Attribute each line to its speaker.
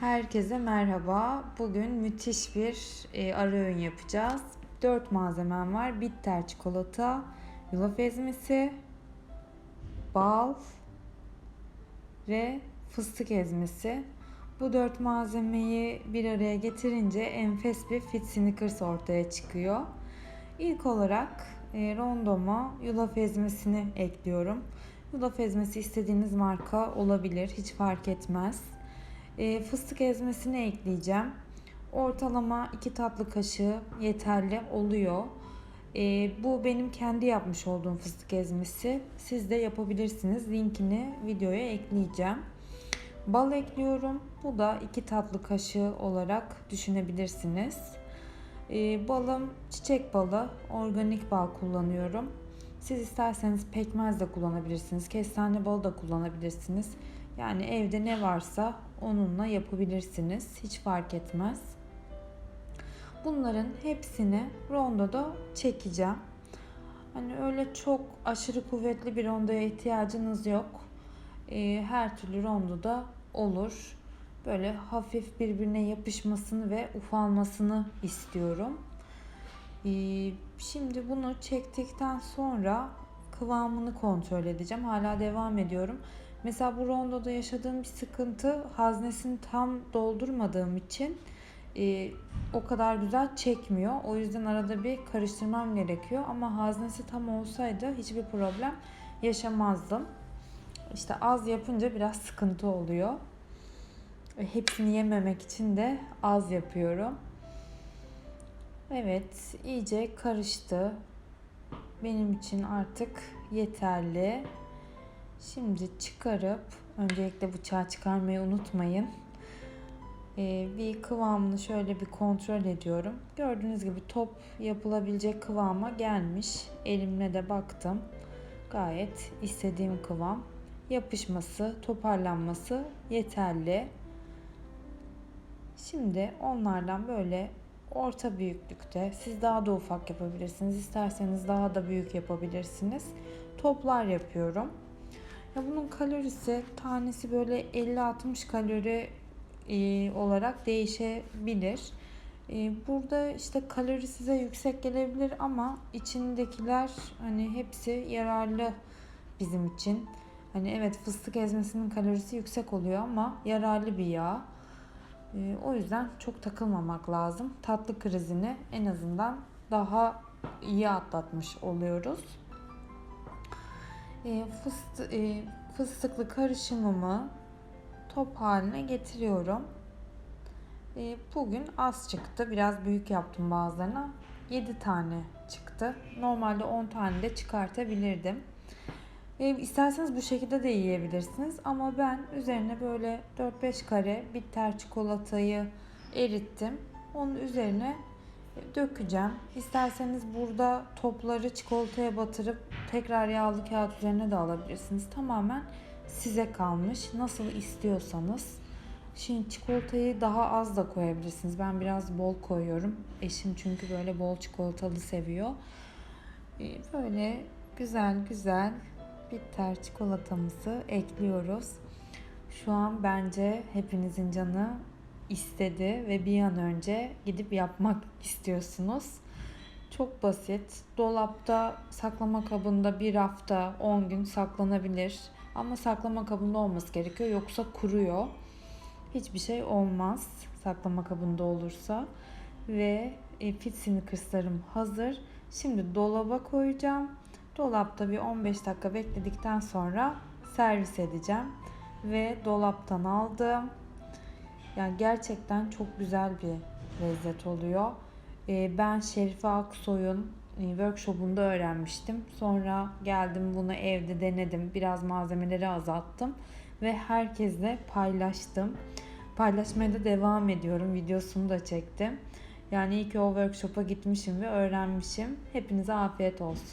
Speaker 1: Herkese merhaba. Bugün müthiş bir e, ara öğün yapacağız. 4 malzemem var. Bitter çikolata, yulaf ezmesi, bal ve fıstık ezmesi. Bu dört malzemeyi bir araya getirince enfes bir fit sneakers ortaya çıkıyor. İlk olarak e, rondoma yulaf ezmesini ekliyorum. Yulaf ezmesi istediğiniz marka olabilir. Hiç fark etmez. E, fıstık ezmesini ekleyeceğim. Ortalama 2 tatlı kaşığı yeterli oluyor. E, bu benim kendi yapmış olduğum fıstık ezmesi. Siz de yapabilirsiniz. Linkini videoya ekleyeceğim. Bal ekliyorum. Bu da 2 tatlı kaşığı olarak düşünebilirsiniz. E, balım çiçek balı, organik bal kullanıyorum. Siz isterseniz pekmez de kullanabilirsiniz. Kestane balı da kullanabilirsiniz. Yani evde ne varsa onunla yapabilirsiniz. Hiç fark etmez. Bunların hepsini rondoda çekeceğim. Hani öyle çok aşırı kuvvetli bir rondoya ihtiyacınız yok. Ee, her türlü rondoda olur. Böyle hafif birbirine yapışmasını ve ufalmasını istiyorum. Ee, şimdi bunu çektikten sonra kıvamını kontrol edeceğim. Hala devam ediyorum. Mesela bu rondoda yaşadığım bir sıkıntı haznesini tam doldurmadığım için e, o kadar güzel çekmiyor. O yüzden arada bir karıştırmam gerekiyor. Ama haznesi tam olsaydı hiçbir problem yaşamazdım. İşte az yapınca biraz sıkıntı oluyor. Hepsini yememek için de az yapıyorum. Evet, iyice karıştı. Benim için artık yeterli. Şimdi çıkarıp öncelikle bıçağı çıkarmayı unutmayın. Ee, bir kıvamını şöyle bir kontrol ediyorum. Gördüğünüz gibi top yapılabilecek kıvama gelmiş. Elimle de baktım. Gayet istediğim kıvam. Yapışması, toparlanması yeterli. Şimdi onlardan böyle orta büyüklükte siz daha da ufak yapabilirsiniz. İsterseniz daha da büyük yapabilirsiniz. Toplar yapıyorum. Ya bunun kalorisi tanesi böyle 50-60 kalori e, olarak değişebilir. E, burada işte kalori size yüksek gelebilir ama içindekiler hani hepsi yararlı bizim için. Hani evet fıstık ezmesinin kalorisi yüksek oluyor ama yararlı bir yağ. E, o yüzden çok takılmamak lazım. Tatlı krizini en azından daha iyi atlatmış oluyoruz. E, fıstı, e, fıstıklı karışımımı top haline getiriyorum. E, bugün az çıktı. Biraz büyük yaptım bazılarına. 7 tane çıktı. Normalde 10 tane de çıkartabilirdim. İsterseniz bu şekilde de yiyebilirsiniz. Ama ben üzerine böyle 4-5 kare bitter çikolatayı erittim. Onun üzerine dökeceğim. İsterseniz burada topları çikolataya batırıp tekrar yağlı kağıt üzerine de alabilirsiniz. Tamamen size kalmış. Nasıl istiyorsanız. Şimdi çikolatayı daha az da koyabilirsiniz. Ben biraz bol koyuyorum. Eşim çünkü böyle bol çikolatalı seviyor. Ee, böyle güzel güzel bitter çikolatamızı ekliyoruz. Şu an bence hepinizin canı istedi ve bir an önce gidip yapmak istiyorsunuz. Çok basit. Dolapta saklama kabında bir hafta 10 gün saklanabilir. Ama saklama kabında olması gerekiyor yoksa kuruyor. Hiçbir şey olmaz saklama kabında olursa. Ve e, fit sneakerslarım hazır. Şimdi dolaba koyacağım. Dolapta bir 15 dakika bekledikten sonra servis edeceğim. Ve dolaptan aldım. Yani gerçekten çok güzel bir lezzet oluyor. Ee, ben Şerife Aksoy'un e, workshopunda öğrenmiştim. Sonra geldim bunu evde denedim. Biraz malzemeleri azalttım ve herkesle paylaştım. Paylaşmaya da devam ediyorum. Videosunu da çektim. Yani iyi ki o workshop'a gitmişim ve öğrenmişim. Hepinize afiyet olsun.